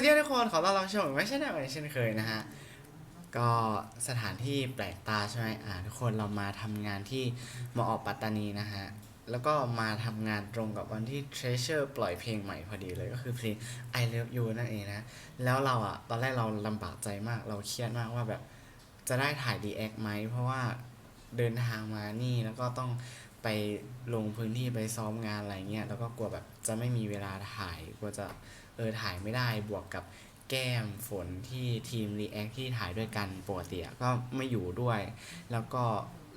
วัสดีทุกคนขอต้อนรับชมไม่ใช่แนวเช่นเคยนะฮะ ก็สถานที่แปลกตาใช่ไหมอ่าทุกคนเรามาทำงานที่มออปัตตานีนะฮะ แล้วก็มาทำงานตรงกับวันที่ Treasure ปล่อยเพลงใหม่พอดีเลยก็คือเพลง I Love You นั่นเองนะ แล้วเราอะตอนแรกเราลำบากใจมากเราเครียดมากว่าแบบจะได้ถ่าย DX ไหม เพราะว่าเดินทางมานี่แล้วก็ต้องไปลงพื้นที่ไปซ้อมงานอะไรเงี้ยแล้วก็กลัวแบบจะไม่มีเวลาถ่ายกลัวจะ เออถ่ายไม่ได้บวกกับแก้มฝนที่ทีม React ที่ถ่ายด้วยกันปกติอะก็ไม่อยู่ด้วย แล้วก็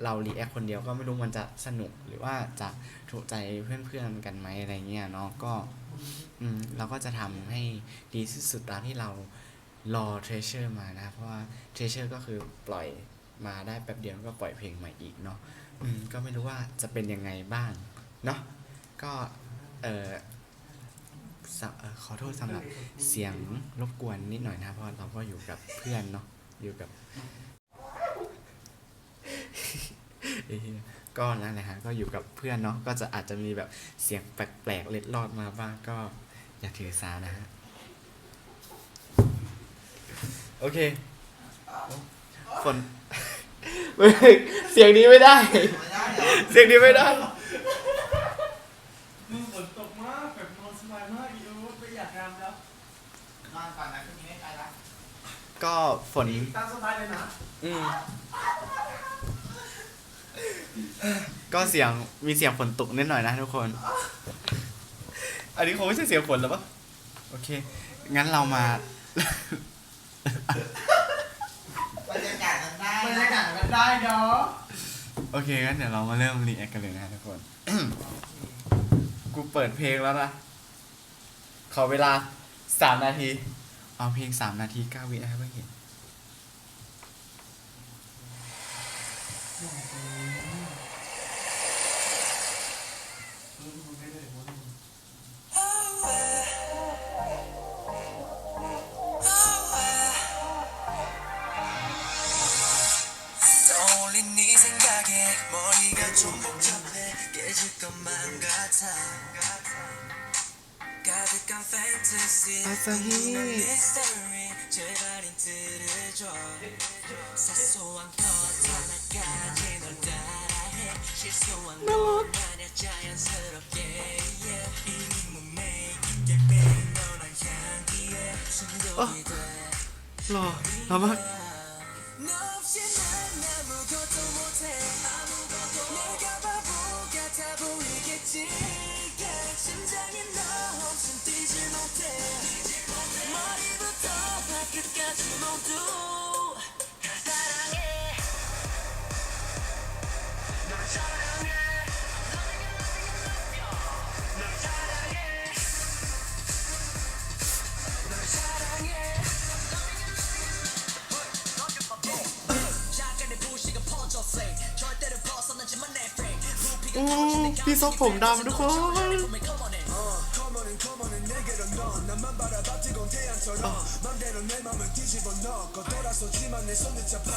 เรา React คนเดียวก็ไม่รู้มันจะสนุกหรือว่าจะถูกใจเพื่อนๆกันไหมอะไรเงี้ยเนาะก็อืมเราก็จะทำให้ดีที่สุดตามที่เรารอ Treasure มานะ เพราะว่า Treasure ก็คือปล่อยมาได้แป๊บเดียวก็ปล่อยเพลงใหม่อีกเนาะอืมก็ไม่รู้ว่าจะเป็นยังไงบ้าง เนาะก็เออ สะเอ่อขอโทษสำหรับเสียงรบกวนนิดหน่อยนะเพราะเราก็อยู่กับเพื่อนเนาะอยู่กับเอ้ยก็นั่นแหละฮะก็อยู่กับเพื่อนเนาะก็จะอาจจะมีแบบเสียงแปลกๆเล็ดลอดมาบ้างก็อย่าถือสานะฮะโอเคฝน เสียงนี้ไม่ได้ เสียงนี้ไม่ได้ มึงฝนตกมากแบบนอนสบายมากอีโอ้ไม่อยากรำแล้ว นอนก่อนนะคืนนี้ไม่ไปละ ก็ฝนตามสบายเลยนะอืมก็เสียงมีเสียงฝนตกนิดหน่อยนะทุกคน อันนี้คงไม่ใช่เสียงฝนแล้วปะโอเค งั้นเรามาบรรยากาศมันได้บรรยากาศมันได้เนาะโอเคงั้นเดี๋ยวเรามาเริ่มรีแอคกันเลยนะทุกคน กูเปิดเพลงแล้วนะ ขอเวลาสามนาที เอาเพลงสามนาทีเก้าวินะครับเพื่อน 가득한 fantasy 아싸히 제발인 들어줘. 사소한 것 하나까지 널 따라해. 실수한 것 아냐 자연스럽게 이미 몸에 깊게 뺀 너란 향기에 중독이 돼. 나만 발끝까지 모두 다 사랑해 나만 바라봐 뜨거운 태양처럼 맘대로 내 맘을 뒤집어 넣고 돌아서지만 내 손을 잡아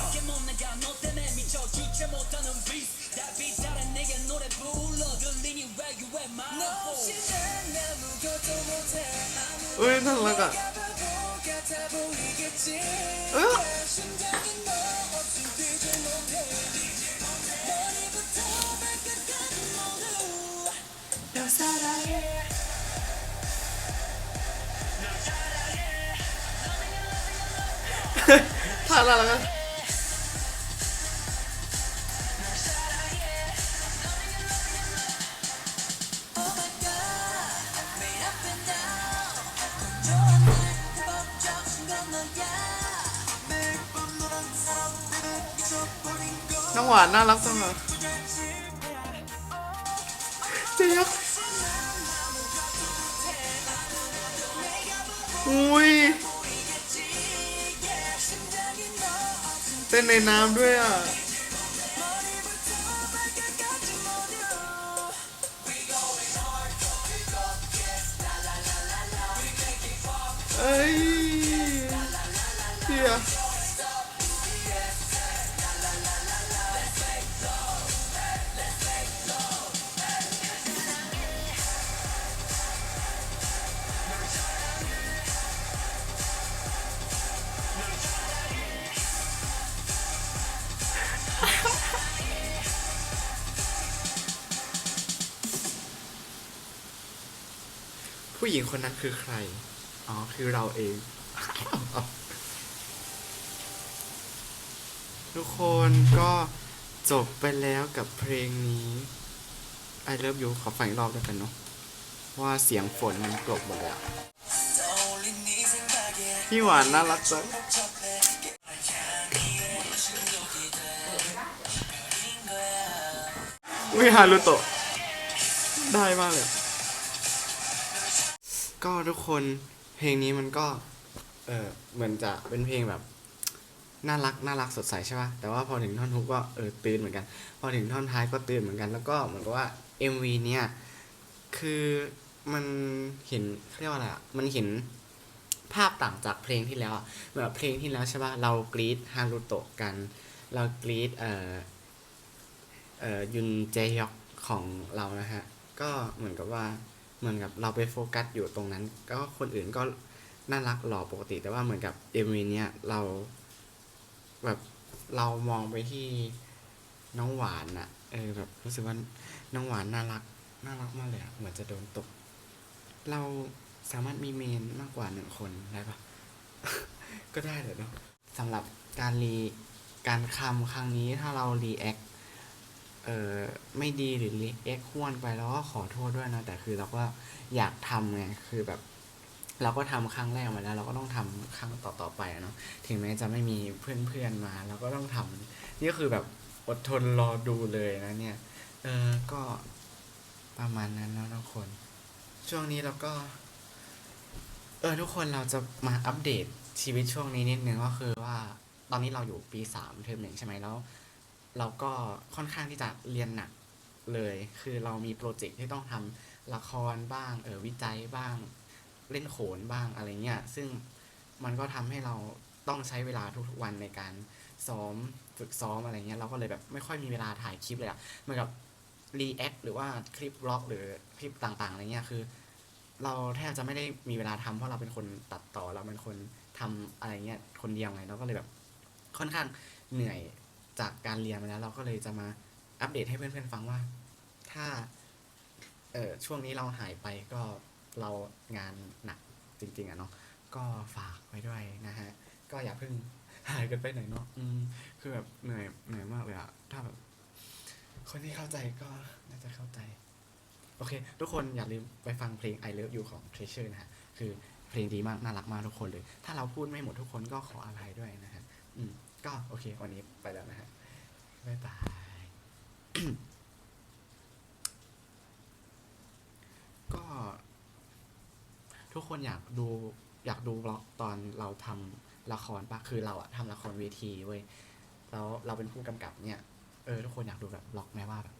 왜 날라가? 으악 พลาดแล้วน้องหวานน่ารักจังเลยเจ๊ยักอุ้ย เต้นในน้ำด้วยอะ เอ้ย ผู้หญิงคนนั้นคือใคร อ๋อ คือเราเอง ทุกคนก็จบไปแล้วกับเพลงนี้ I love you ขอฟังอีกรอบด้วยกันเนาะว่าเสียงฝนมันกลบหมดเลยอะพี่หวานน่ารักจังวิฮารุโตะได้มากเลย ก็ทุกคนเพลงนี้มันก็ เออเหมือนจะเป็นเพลงแบบน่ารักน่ารักสดใสใช่ป่ะแต่ว่าพอถึงท่อนฮุกก็เออตื่นเหมือนกัน พอถึงท่อนท้ายก็ตื่นเหมือนกัน แล้วก็เหมือนกับว่า MV เนี่ยคือมันเห็นเรียกว่าอะไรอะมันเห็นภาพต่างจากเพลงที่แล้วอะแบบเพลงที่แล้วใช่ป่ะเรากรีดฮารุโตะกัน เรากรีดเอ่อเอ่อยุนเจฮยอกของเรานะฮะก็เหมือนกับว่า เหมือนกับเราไปโฟกัสอยู่ตรงนั้น ก็คนอื่นก็น่ารักหล่อปกติ แต่ว่าเหมือนกับ MV เนี่ยเราแบบเรามองไปที่น้องหวานอะเออแบบรู้สึกว่าน้องหวานน่ารักน่ารักมากเลยอะเหมือนจะโดนตก เราสามารถมีเมนมากกว่าหนึ่งคนได้ปะก็ได้เลยเนาะสำหรับการรีการคำครั้งนี้ถ้าเรารีแอค เออไม่ดีหรือเอ็กห้วนไปแล้วก็ขอโทษด้วยนะ แต่คือเราก็อยากทำไงคือแบบ เราก็ทำครั้งแรกมาแล้ว เราก็ต้องทำครั้งต่อๆไปเนาะถึงแม้จะไม่มีเพื่อนๆมาเราก็ต้องทำนี่คือแบบอดทนรอดูเลยนะเนี่ย เออก็ประมาณนั้นนะทุกคน ช่วงนี้เราก็ เออทุกคนเราจะมาอัปเดตชีวิตช่วงนี้นิดนึงก็คือว่า ตอนนี้เราอยู่ปีสามเทอมหนึ่งใช่ไหมแล้ว เราก็ค่อนข้างที่จะเรียนหนักเลย คือเรามีโปรเจกต์ที่ต้องทำละครบ้าง เออวิจัยบ้าง เล่นโขนบ้างอะไรเงี้ย ซึ่งมันก็ทำให้เราต้องใช้เวลาทุกๆวันในการซ้อมฝึกซ้อมอะไรเงี้ย เราก็เลยแบบไม่ค่อยมีเวลาถ่ายคลิปเลยอะเหมือนกับรีแอคหรือว่าคลิปบล็อก หรือคลิปต่างๆอะไรเงี้ย คือ เราแทบจะไม่ได้มีเวลาทำเพราะเราเป็นคนตัดต่อ เราเป็นคนทำอะไรเงี้ย คนเดียวไง เราก็เลยแบบค่อนข้างเหนื่อย จากการเรียนมาแล้วเราก็เลยจะมาอัปเดตให้เพื่อนๆฟังว่า ถ้าเออช่วงนี้เราหายไปก็เรางานหนักจริง ๆอะเนาะก็ฝากไว้ด้วยนะฮะ ก็อย่าเพิ่งหายกันไปไหนเนาะอืมคือแบบเหนื่อยเหนื่อยมากเลยอะถ้าแบบคนที่เข้าใจก็น่าจะเข้าใจ โอเค ทุกคนอย่าลืมไปฟังเพลง I Love You ของ Treasure นะฮะ คือเพลงดีมาก น่ารักมากทุกคนเลย ถ้าเราพูดไม่หมดทุกคนก็ขออภัยด้วยนะฮะอืม ก็โอเค วันนี้ไปแล้วนะฮะบ๊ายบายก็ทุกคนอยากดูอยากดูบล็อกตอนเราทำละครปะคือเราอะทำละครเวทีเว้ยแล้วเราเป็นผู้กำกับเนี่ยเออทุกคนอยากดูแบบบล็อกไหมว่าแบบ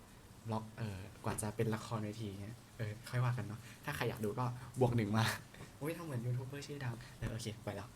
บล็อกเออกว่าจะเป็นละครเวทีเนี่ยเออค่อยว่ากันเนาะถ้าใครอยากดูก็บวกหนึ่งมาโอ้ยทำเหมือนยูทูบเบอร์ชื่อดังเออโอเค ไปแล้ว